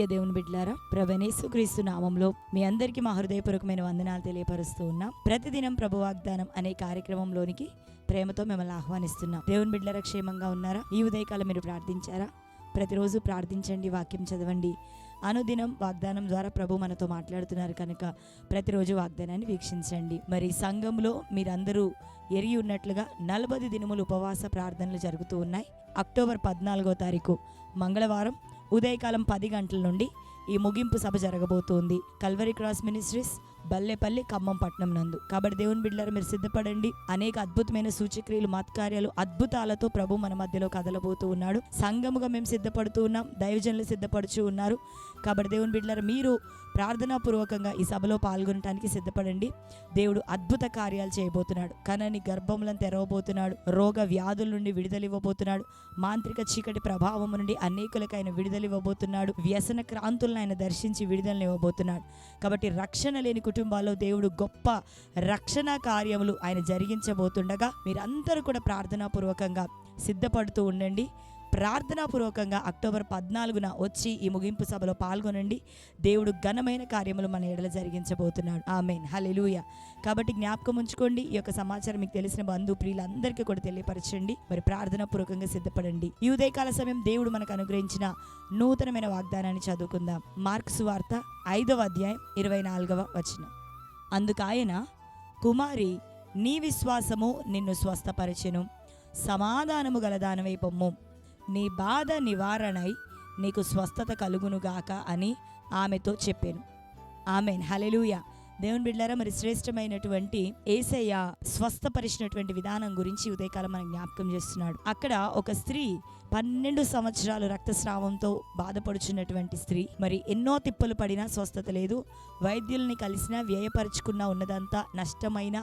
ప్రియ దేవుని బిడ్లారా ప్రవణేశు క్రీస్తు నామంలో మీ అందరికీ మా హృదయపూర్వకమైన వందనాలు తెలియపరుస్తూ ఉన్నాం ప్రతిదినం ప్రభు వాగ్దానం అనే కార్యక్రమంలోనికి ప్రేమతో మిమ్మల్ని ఆహ్వానిస్తున్నాం. దేవుని బిడ్డలారా క్షేమంగా ఉన్నారా? ఈ ఉదయకాలం మీరు ప్రార్థించారా? ప్రతిరోజు ప్రార్థించండి వాక్యం చదవండి. అనుదినం వాగ్దానం ద్వారా ప్రభు మనతో మాట్లాడుతున్నారు కనుక ప్రతిరోజు వాగ్దానాన్ని వీక్షించండి. మరి సంఘంలో మీరందరూ ఎరిగి ఉన్నట్లుగా నలభై దినములు ఉపవాస ప్రార్థనలు జరుగుతూ ఉన్నాయి. అక్టోబర్ పద్నాలుగో తారీఖు మంగళవారం ఉదయకాలం పది గంటల నుండి ఈ ముగింపు సభ జరగబోతోంది. Calvary cross ministries Ballepalli Khammam పట్నం నందు. కాబట్టి దేవుని బిడ్డలారా మీరు సిద్ధపడండి. అనేక అద్భుతమైన సూచక్రియలు మత్కార్యాలు అద్భుతాలతో ప్రభు మన మధ్యలో కదలబోతూ ఉన్నాడు. సంఘముగా మేము సిద్ధపడుతూ ఉన్నాం. దైవజనులు సిద్ధపడుచూ ఉన్నారు. కాబట్టి దేవుని బిడ్డలారా మీరు ప్రార్థనాపూర్వకంగా ఈ సభలో పాల్గొనడానికి సిద్ధపడండి. దేవుడు అద్భుత కార్యాలు చేయబోతున్నాడు. కనని గర్భములను తెరవబోతున్నాడు. రోగ వ్యాధుల నుండి విడుదలివ్వబోతున్నాడు మాంత్రిక చీకటి ప్రభావం నుండి అనేకులకు ఆయన విడుదలివ్వబోతున్నాడు వ్యసన క్రాంతులను ఆయన దర్శించి విడుదలను ఇవ్వబోతున్నాడు. కాబట్టి రక్షణ లేని కుటుంబాల్లో దేవుడు గొప్ప రక్షణ కార్యములు ఆయన జరిగించబోతుండగా మీరందరూ కూడా ప్రార్థనాపూర్వకంగా సిద్ధపడుతూ ఉండండి. ప్రార్థనాపూర్వకంగా అక్టోబర్ పద్నాలుగున వచ్చి ఈ ముగింపు సభలో పాల్గొనండి. దేవుడు ఘనమైన కార్యములు మన ఎడల జరిగించబోతున్నాడు. ఆమెన్. హలెలుయ కాబట్టి జ్ఞాపకం ఉంచుకోండి. ఈ యొక్క సమాచారం మీకు తెలిసిన బంధు ప్రియులందరికీ కూడా తెలియపరచండి. మరి ప్రార్థనాపూర్వకంగా సిద్ధపడండి. ఈ ఉదయకాల సమయం దేవుడు మనకు అనుగ్రహించిన నూతనమైన వాగ్దానాన్ని చదువుకుందాం. మార్క్స్ వార్త ఐదవ అధ్యాయం ఇరవై నాలుగవ వచనం. అందుకు ఆయన కుమారి నీ విశ్వాసము నిన్ను స్వస్థపరచెను. సమాధానము గల దానవై పొమ్ము నీ బాధ నివారణై నీకు స్వస్థత కలుగునుగాక అని ఆమెతో చెప్పాను. ఆమెన్. హలెలూయ దేవుని బిడ్డారా మరి శ్రేష్టమైనటువంటి ఏసయ్య స్వస్థపరిచినటువంటి విధానం గురించి ఉదయకాలం మనం జ్ఞాపకం చేస్తున్నాడు. అక్కడ ఒక స్త్రీ పన్నెండు సంవత్సరాలు రక్తస్రావంతో బాధపడుచున్నటువంటి స్త్రీ. మరి ఎన్నో తిప్పలు పడినా స్వస్థత లేదు. వైద్యుల్ని కలిసినా వ్యయపరుచుకున్నా ఉన్నదంతా నష్టమైన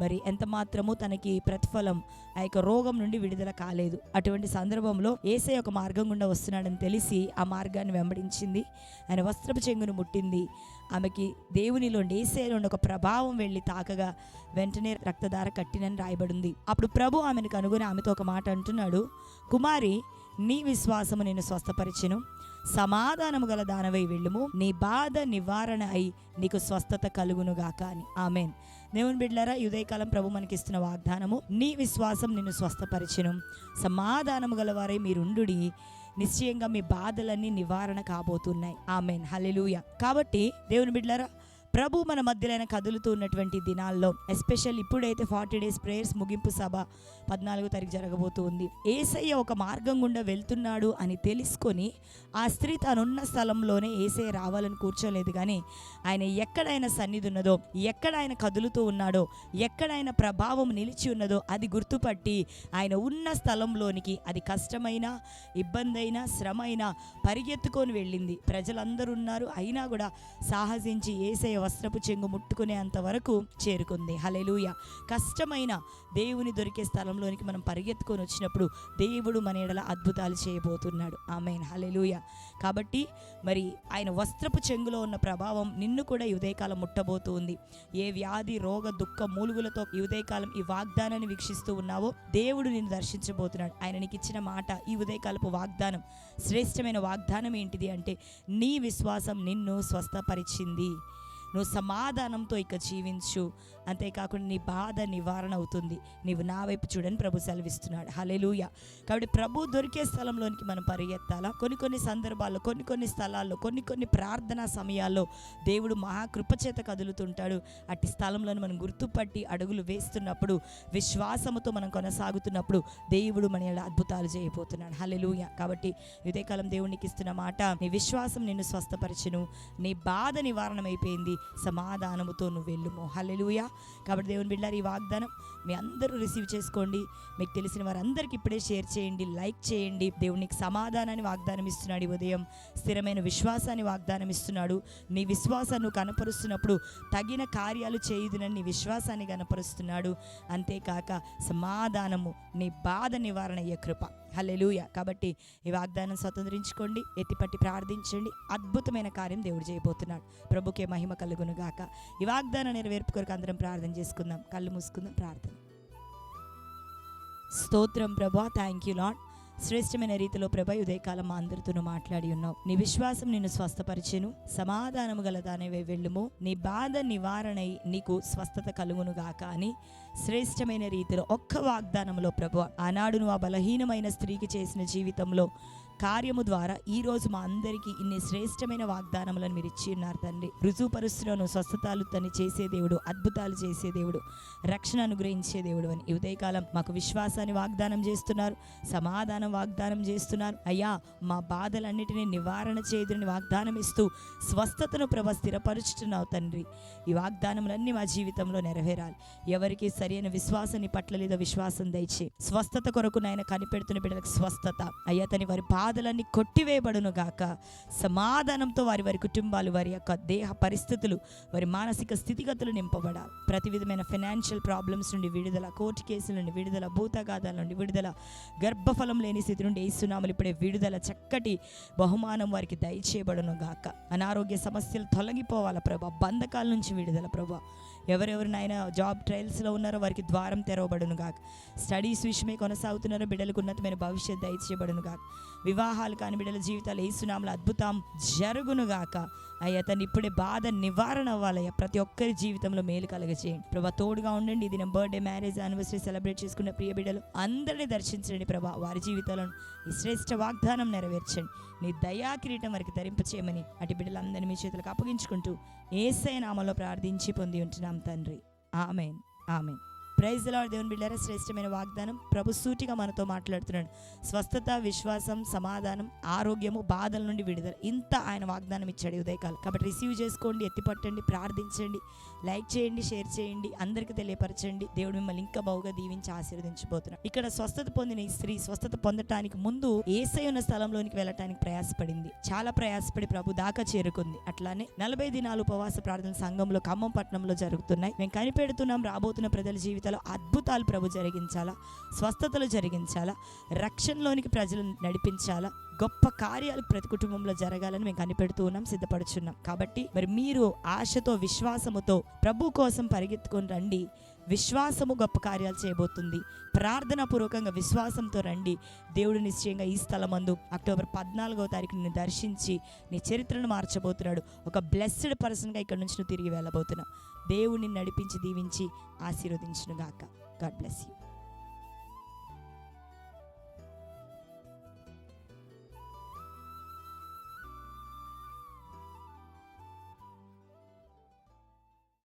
మరి ఎంత మాత్రము తనకి ప్రతిఫలం ఆ యొక్క రోగం నుండి విడుదల కాలేదు. అటువంటి సందర్భంలో ఏసై ఒక మార్గం గుండా వస్తున్నాడని తెలిసి ఆ మార్గాన్ని వెంబడించింది. ఆయన వస్త్రపు చెంగును ముట్టింది. ఆమెకి దేవునిలో ఏసై నుండి ఒక ప్రభావం వెళ్ళి తాకగా వెంటనే రక్తధార కట్టినని రాయబడింది. అప్పుడు ప్రభు ఆమెను కనుగొని ఆమెతో ఒక మాట అంటున్నాడు కుమారి నీ విశ్వాసము నేను స్వస్థపరిచెను. సమాధానము గల దానవై వెళ్ళుము. నీ బాధ నివారణ అయి నీకు స్వస్థత కలుగునుగాక అని. ఆమెన్. దేవుని బిడ్లరా ఉదయకాలం ప్రభు మనకి ఇస్తున్న వాగ్దానము నీ విశ్వాసం నిన్ను స్వస్థపరిచెను. సమాధానము గలవారై మీరుండు నిశ్చయంగా మీ బాధలన్నీ నివారణ కాబోతున్నాయి. ఆమెన్. హలెలుయ కాబట్టి దేవుని బిడ్డలారా ప్రభు మన మధ్యలోనే కదులుతూ ఉన్నటువంటి దినాల్లో ఎస్పెషల్ ఇప్పుడైతే ఫార్టీ డేస్ ప్రేయర్స్ ముగింపు సభ పద్నాలుగో తారీఖు జరగబోతూ ఉంది ఏసయ్య ఒక మార్గం గుండా వెళ్తున్నాడు అని తెలుసుకొని ఆ స్త్రీ తనున్న స్థలంలోనే ఏసయ్య రావాలని కూర్చోలేదు. కానీ ఆయన ఎక్కడైనా సన్నిధి ఉన్నదో ఎక్కడ ఆయన కదులుతూ ఉన్నాడో ఎక్కడ ఆయన ప్రభావం నిలిచి ఉన్నదో అది గుర్తుపట్టి ఆయన ఉన్న స్థలంలోనికి అది కష్టమైన ఇబ్బంది అయినా శ్రమ అయినా పరిగెత్తుకొని వెళ్ళింది. ప్రజలందరూ ఉన్నారు. అయినా కూడా సాహసించి ఏసయ్య వస్త్రపు చెంగు ముట్టుకునేంత వరకు చేరుకుంది. హలెలూయ కష్టమైన దేవుని దొరికే స్థలంలోనికి మనం పరిగెత్తుకొని వచ్చినప్పుడు దేవుడు మన ఎడల అద్భుతాలు చేయబోతున్నాడు. ఆమె హలెలూయ కాబట్టి మరి ఆయన వస్త్రపు చెంగులో ఉన్న ప్రభావం నిన్ను కూడా ఈ ఉదయకాలం ముట్టబోతుంది. ఏ వ్యాధి రోగ దుఃఖ మూలుగులతో ఈ ఉదయకాలం ఈ వాగ్దానాన్ని వీక్షిస్తూ ఉన్నావో దేవుడు నిన్ను దర్శించబోతున్నాడు. ఆయన నీకు ఇచ్చిన మాట ఈ ఉదయకాలపు వాగ్దానం శ్రేష్టమైన వాగ్దానం ఏంటిది అంటే నీ విశ్వాసం నిన్ను స్వస్థపరిచింది. నువ్వు సమాధానంతో ఇక జీవించు. అంతేకాకుండా నీ బాధ నివారణ అవుతుంది. నీవు నా వైపు చూడని ప్రభు సెలవిస్తున్నాడు. హలెలూయ కాబట్టి ప్రభు దొరికే స్థలంలోనికి మనం పరిగెత్తాలా? కొన్ని కొన్ని సందర్భాల్లో కొన్ని కొన్ని స్థలాల్లో కొన్ని కొన్ని ప్రార్థనా సమయాల్లో దేవుడు మహాకృపచేత కదులుతుంటాడు. అట్టి స్థలంలో మనం గుర్తుపట్టి అడుగులు వేస్తున్నప్పుడు విశ్వాసముతో మనం కొనసాగుతున్నప్పుడు దేవుడు మన అద్భుతాలు చేయబోతున్నాడు. హలెలూయ కాబట్టి ఉదయకాలం దేవునికి ఇస్తున్న మాట నీ విశ్వాసం నిన్ను స్వస్థపరచును. నీ బాధ నివారణమైపోయింది. సమాధానముతో నువ్వు వెళ్ళుము. హల్లెలూయ. కాబట్టి దేవుని బిడ్డారు ఈ వాగ్దానం మీ అందరూ రిసీవ్ చేసుకోండి. మీకు తెలిసిన వారందరికీ ఇప్పుడే షేర్ చేయండి లైక్ చేయండి. దేవునికి సమాధానాన్ని వాగ్దానం ఇస్తున్నాడు ఈ ఉదయం. స్థిరమైన విశ్వాసాన్ని వాగ్దానం ఇస్తున్నాడు. నీ విశ్వాసాన్ని నువ్వు కనపరుస్తున్నప్పుడు తగిన కార్యాలు చేయుదునని నీ విశ్వాసాన్ని కనపరుస్తున్నాడు. అంతేకాక సమాధానము నీ బాధ నివారణ అయ్యే కృప. హల్లెలూయ. కాబట్టి ఈ వాగ్దానం స్వతంత్రించుకోండి ఎత్తిపట్టి ప్రార్థించండి. అద్భుతమైన కార్యం దేవుడు చేయబోతున్నాడు. ప్రభుకే మహిమ కలుగును గాక. ఈ వాగ్దానం నెరవేర్పు కొరకు అందరం ప్రార్థన చేసుకుందాం. కళ్ళు మూసుకుందాం ప్రార్థన. స్తోత్రం ప్రభా థ్యాంక్ యూ లాడ్ శ్రేష్టమైన రీతిలో ప్రభ ఉదయకాలం మా అందరితోనూ మాట్లాడి ఉన్నావు. నీ విశ్వాసం నిన్ను స్వస్థపరిచెను. సమాధానము గలదానివే వెళ్ళుము. నీ బాధ నివారణై నీకు స్వస్థత కలుగును గాక అని శ్రేష్టమైన రీతిలో ఒక్క వాగ్దానంలో ప్రభు ఆనాడు నువ్వు ఆ బలహీనమైన స్త్రీకి చేసిన జీవితంలో కార్యము ద్వారా ఈ రోజు మా అందరికీ ఇన్ని శ్రేష్టమైన వాగ్దానములను మీరు ఇచ్చి ఉన్నారు తండ్రి. రుజువుపరుస్తులను స్వస్థతాలు తను చేసే దేవుడు అద్భుతాలు చేసే దేవుడు రక్షణ అనుగ్రహించే దేవుడు అని ఉదయకాలం మాకు విశ్వాసాన్ని వాగ్దానం చేస్తున్నారు సమాధానం వాగ్దానం చేస్తున్నారు. అయ్యా మా బాధలన్నిటినీ నివారణ చేయదుని వాగ్దానం ఇస్తూ స్వస్థతను ప్రభ స్థిరపరుచుతున్నావు తండ్రి. ఈ వాగ్దానములన్నీ మా జీవితంలో నెరవేరాలి. ఎవరికి సరైన విశ్వాసాన్ని పట్ల లేదో విశ్వాసం దయచే స్వస్థత కొరకు నాయన కనిపెడుతున్న బిడ్డలకు స్వస్థత. అయ్యా తని వారి బాధలన్నీ కొట్టివేయబడును గాక. సమాధానంతో వారి వారి కుటుంబాలు వారి యొక్క దేహ పరిస్థితులు వారి మానసిక స్థితిగతులు నింపబడాలి ప్రతి విధమైన ఫైనాన్షియల్ ప్రాబ్లమ్స్ నుండి విడుదల కోర్టు కేసుల నుండి విడుదల భూతగాథాల నుండి విడుదల గర్భఫలం లేని స్థితి నుండి ఇస్తున్నాములు ఇప్పుడే విడుదల చక్కటి బహుమానం వారికి దయచేయబడును గాక. అనారోగ్య సమస్యలు తొలగిపోవాల ప్రభా? బంధకాల నుంచి విడుదల ప్రభా. ఎవరెవరినైనా జాబ్ ట్రయల్స్లో ఉన్నారో వారికి ద్వారం తెరవబడును గాక. స్టడీస్ విషయమే కొనసాగుతున్నారో బిడ్డలకు ఉన్నతమైన భవిష్యత్ దయచేయబడును గాక. వివాహాలు కాని బిడ్డల జీవితాలు ఏసునామల అద్భుతం జరుగును గాక. అయ్యా తను ఇప్పుడే బాధ నివారణ అవ్వాలయ్యా. ప్రతి ఒక్కరి జీవితంలో మేలు కలగచేయండి ప్రభా తోడుగా ఉండండి. ఇది నా బర్త్డే మ్యారేజ్ యానివర్సరీ సెలబ్రేట్ చేసుకున్న ప్రియ బిడ్డలు అందరినీ దర్శించండి ప్రభా. వారి జీవితాలను ఈ శ్రేష్ఠ వాగ్దానం నెరవేర్చండి. నీ దయా కిరీటం వారికి ధరింపచేయమని అటు బిడ్డలందరినీ మీ చేతులకు అప్పగించుకుంటూ ఏసై నామంలో ప్రార్థించి పొంది ఉంటున్నాం. తండ్రి. ఆమెన్. ఆమెన్. ప్రైజ్ లాడ్ దేవుని బిడ్డారా శ్రేష్టమైన వాగ్దానం. ప్రభు సూటిగా మనతో మాట్లాడుతున్నాడు. స్వస్థత విశ్వాసం సమాధానం ఆరోగ్యము బాధల నుండి విడుదల. ఇంత ఆయన వాగ్దానం ఇచ్చాడు ఉదయకాలం. కాబట్టి రిసీవ్ చేసుకోండి ఎత్తిపట్టండి ప్రార్థించండి. లైక్ చేయండి షేర్ చేయండి అందరికీ తెలియపరచండి. దేవుడు మిమ్మల్ని ఇంకా బాగుగా దీవించి ఆశీర్వదించబోతున్నాడు. ఇక్కడ స్వస్థత పొందిన ఈ స్త్రీ స్వస్థత పొందటానికి ముందు ఏసై ఉన్న స్థలంలోనికి వెళ్ళటానికి ప్రయాసపడింది. చాలా ప్రయాసపడి ప్రభు దాకా చేరుకుంది. అట్లానే నలభై దినాలు ఉపవాస ప్రార్థన సంఘంలో ఖమ్మం పట్టణంలో జరుగుతున్నాయి. మేము కనిపెడుతున్నాం రాబోతున్న ప్రజల జీవితాల్లో అద్భుతాలు ప్రభు జరిగించాలా స్వస్థతలు జరిగించాలా రక్షణలోనికి ప్రజలు నడిపించాలా గొప్ప కార్యాలు ప్రతి కుటుంబంలో జరగాలని మేము కనిపెడుతూ ఉన్నాం సిద్ధపడుచున్నాం. కాబట్టి మరి మీరు ఆశతో విశ్వాసముతో ప్రభు కోసం పరిగెత్తుకొని రండి. విశ్వాసము గొప్ప కార్యాలు చేయబోతుంది. ప్రార్థన పూర్వకంగా విశ్వాసంతో రండి. దేవుడు నిశ్చయంగా ఈ స్థలమందు అక్టోబర్ పద్నాలుగో తారీఖు నిన్ను దర్శించి నీ చరిత్రను మార్చబోతున్నాడు. ఒక బ్లెస్డ్ పర్సన్గా ఇక్కడ నుంచి నువ్వు తిరిగి వెళ్ళబోతున్నావు. దేవుడిని నడిపించి దీవించి ఆశీర్వదించును గాక గాడ్ బ్లెస్ యూ